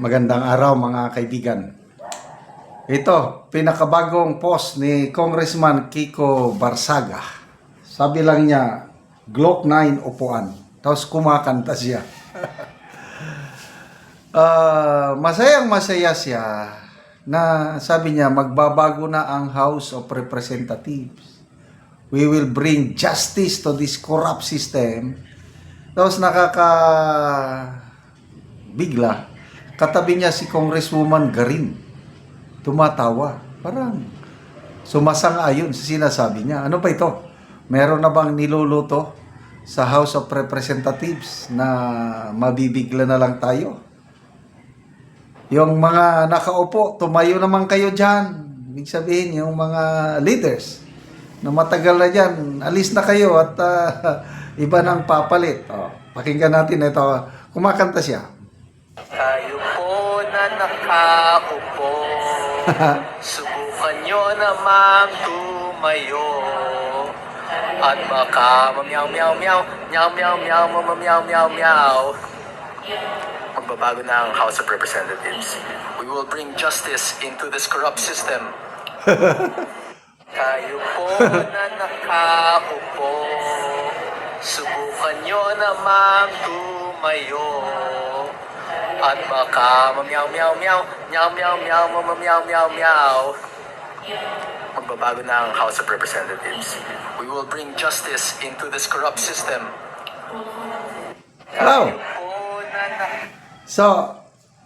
Magandang araw mga kaibigan. Ito, pinakabagong post ni Congressman Kiko Barsaga. Sabi lang niya, Glock 9 upuan. Tapos kumakanta siya. Ah, masayang masaya siya na sabi niya magbabago na ang House of Representatives. We will bring justice to this corrupt system. Tapos nakaka bigla katabi niya si Congresswoman Garin. Tumatawa. Parang sumasang-ayon sa sinasabi niya. Ano ba ito? Meron na bang niluluto sa House of Representatives na mabibigla na lang tayo? Yung mga nakaupo, tumayo naman kayo dyan. Ibig sabihin, yung mga leaders na matagal na dyan, alis na kayo at ah, iba nang papalit. Oh, pakinggan natin ito. Kumakanta siya. Na nakaupo Subukan nyo namang tumayo. At baka meow meow Meow meow meow meow meow meow meow Magbabago na ang House of Representatives. We will bring justice into this corrupt system. Tayo po na nakaupo. Subukan nyo namang tumayo At baka meow meow Meow meow meow meow meow meow meow Magbabago na ang House of Representatives We will bring justice into this corrupt system na- So,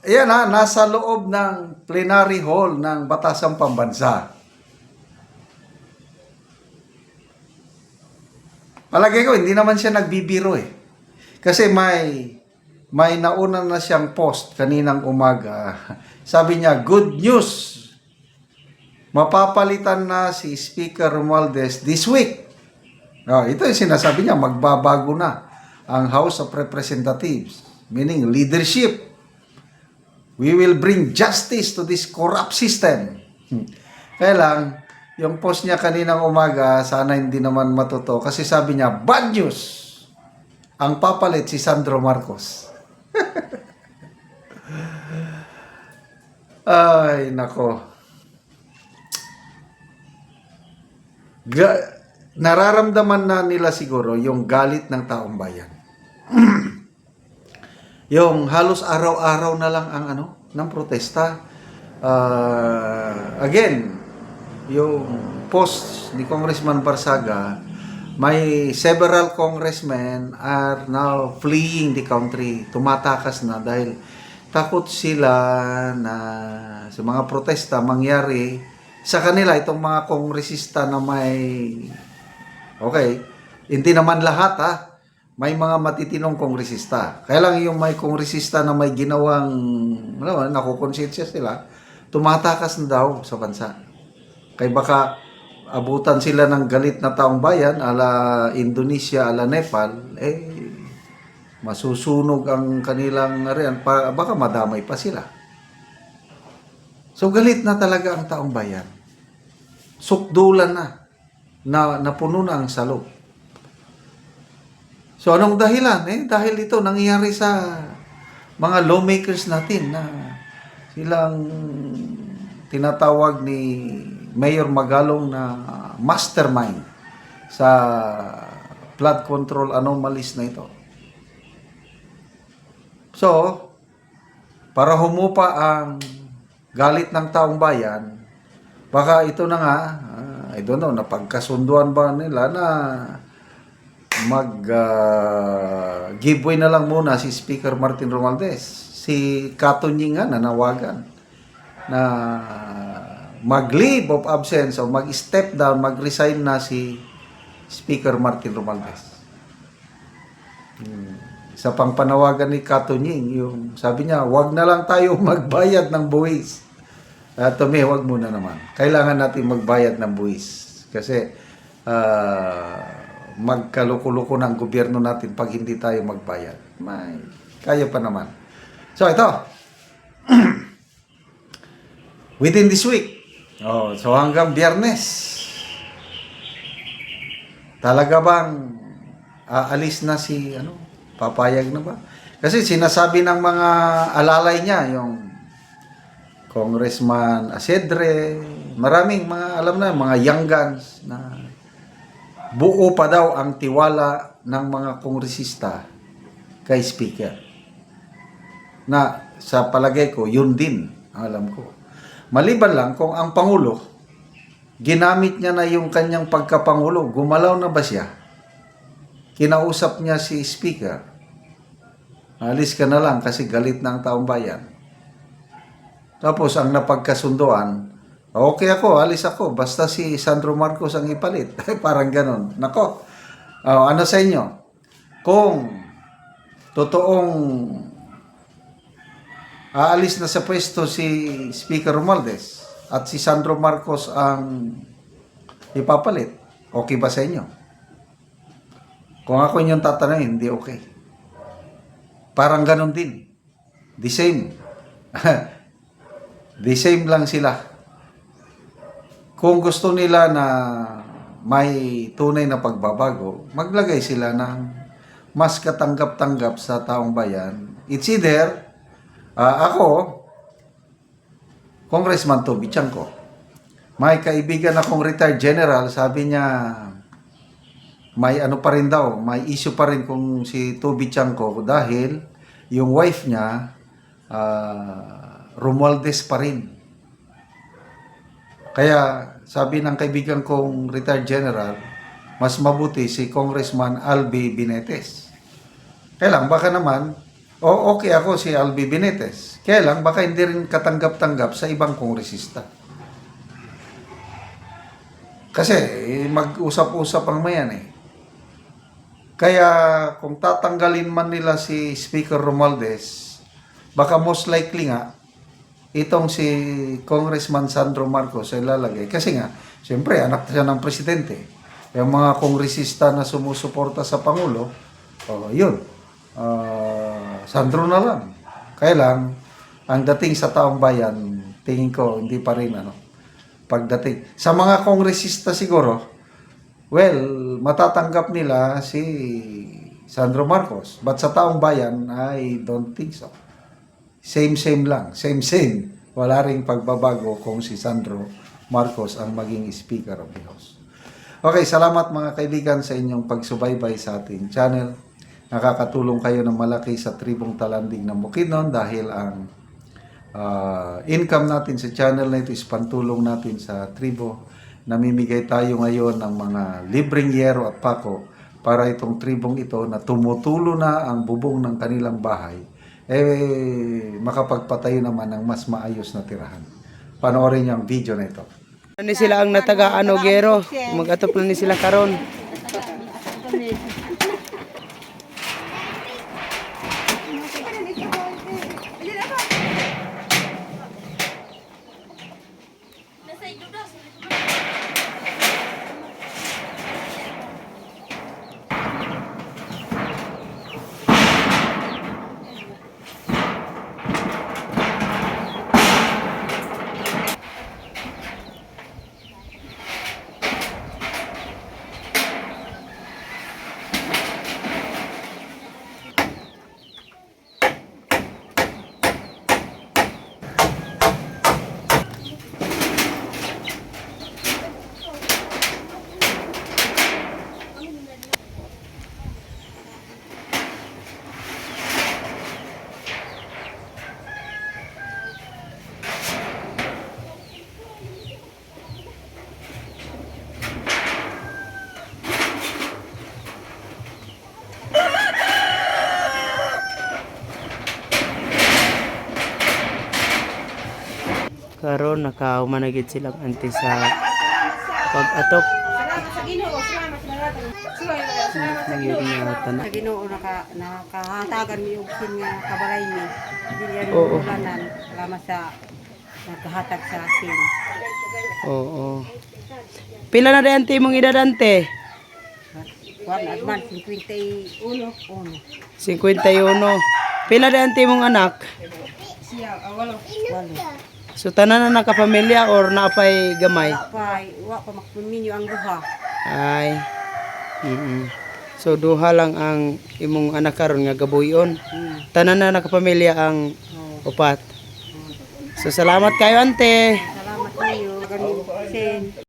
ayan ha, nasa loob ng plenary hall ng Batasang Pambansa. Palagay ko, hindi naman siya nagbibiro eh. Kasi may, may nauna na siyang post kaninang umaga. Sabi niya, good news! Mapapalitan na si Speaker Romualdez this week. Oh, ito yung sinasabi niya, magbabago na ang House of Representatives, meaning leadership. We will bring justice to this corrupt system. Kaya lang, yung post niya kaninang umaga, sana hindi naman matuto kasi sabi niya, bad news! Ang papalit si Sandro Marcos. Ay, nako. Ga- nararamdaman na nila siguro yung galit ng taong bayan. yung halos araw-araw na lang ang ano ng protesta. Ah, again, yung post ni Congressman Barsaga, may several congressmen are now fleeing the country. Tumatakas na dahil takot sila na sa mga protesta mangyari sa kanila itong mga kongresista na may Okay. Hindi naman lahat ha. May mga matitinong kongresista. Kaya lang yung may kongresista na may ginawang, ano, nakukonsensya sila, tumatakas na daw sa bansa. Kaya baka abutan sila ng galit na taong bayan ala Indonesia, ala Nepal, eh, masusunog ang kanilang ariyan, pa, baka madamay pa sila. So galit na talaga ang taong bayan. Sukdulan na na napuno na ang salot. So anong dahilan? Eh, dahil ito nangyayari sa mga lawmakers natin na silang tinatawag ni Mayor Magalong na mastermind sa flood control anomalies na ito. So, para humupa ang galit ng taong bayan, baka ito na nga, ah, I don't know, napagkasunduan ba nila na mag ah, giveaway na lang muna si Speaker Martin Romualdez. Si Katunying nga nanawagan na mag-leave of absence o mag-step down, mag-resign na si Speaker Martin Romualdez. Hmm. Sa pang panawagan ni Katunying, yung sabi niya, wag na lang tayo magbayad ng buwis. Uh, wag muna naman. Kailangan natin magbayad ng buwis. Kasi ah, magkalukuluko ng gobyerno natin pag hindi tayo magbayad. May, kaya pa naman. So ito, within this week, oh, so hanggang biyernes, talaga bang aalis na si ano papayag na ba Kasi sinasabi ng mga alalay niya, yung Congressman Asedre, maraming mga, alam na, mga young guns na buo pa daw ang tiwala ng mga kongresista kay Speaker. Na sa palagay ko, yun din alam ko. Maliban lang kung ang Pangulo, ginamit niya na yung kanyang pagkapangulo, gumalaw na ba siya? Kinausap niya si Speaker. Alis ka na lang kasi galit ng taong bayan. Tapos ang napagkasundoan, okay ako, alis ako, basta si Sandro Marcos ang ipalit. Parang ganon. Nako, oh, ano sa inyo? Kung totoong aalis na sa pwesto si Speaker Romualdez at si Sandro Marcos ang ipapalit, okay ba sa inyo? Kung ako inyong tatanungin, hindi okay. Parang ganon din. The same. The same lang sila. Kung gusto nila na may tunay na pagbabago, maglagay sila ng mas katanggap-tanggap sa taong bayan. It's either ah, ako, Congressman Toby Chanko, may kaibigan akong retired general, sabi niya, may ano pa rin daw, may issue pa rin kung si Toby Chanko dahil yung wife niya, ah, Romualdez pa rin. Kaya sabi ng kaibigan kong retired general, mas mabuti si Congressman Albi Binetes. Kaya lang, baka naman, o okay ako si Albi Binetes. Kaya lang, baka hindi rin katanggap-tanggap sa ibang kongresista. Kasi eh, mag-usap-usap ang mayan eh. Kaya kung tatanggalin man nila si Speaker Romualdez, baka most likely nga, itong si Congressman Sandro Marcos ay lalagay. Kasi nga, siyempre, anak siya ng presidente. Yung mga kongresista na sumusuporta sa Pangulo, oh, yun, ah, Sandro na lang. Kaya lang, ang dating sa taong bayan, tingin ko, hindi pa rin, ano, pagdating. Sa mga kongresista siguro, well, matatanggap nila si Sandro Marcos. But sa taong bayan, I don't think so. Same, same lang. Same, same. Wala ring pagbabago kung si Sandro Marcos ang maging Speaker of the House. Okay, salamat mga kaibigan sa inyong pagsubaybay sa ating channel. Nakakatulong kayo ng malaki sa tribong talanding ng Bukidnon dahil ang ah, income natin sa channel na ito is pantulong natin sa tribo. Namimigay tayo ngayon ng mga libreng yero at pako para itong tribong ito na tumutulo na ang bubong ng kanilang bahay eh makapagpatayo naman ng mas maayos na tirahan. Panoorin niyo ang video na ito. Ni sila ang nataga ano gero. Mag-atop na ni sila karon. Karon nakahumanagid sila anti sa pag-atop. Nagyod nga tanan. Sa Ginoo naka nakahatagan mi og sin nga kabalay mi. Dili Oo. ulanan kama sa nagkahatag sa akin. Oo. Pila na rin mong edad ante? Kuan adman 51 uno. 51. Pila rin mong anak? Siya awalo. Walo. So tanan na nakapamilya or naapay gamay? Wa pa wa pa makpuminyo ang duha. Ay. Mm So So duha lang ang imong anak karon nga gabuyon. Hmm. Tanan na nakapamilya ang Oo. upat. So salamat kayo ante. Salamat kayo. Ganun, Sen.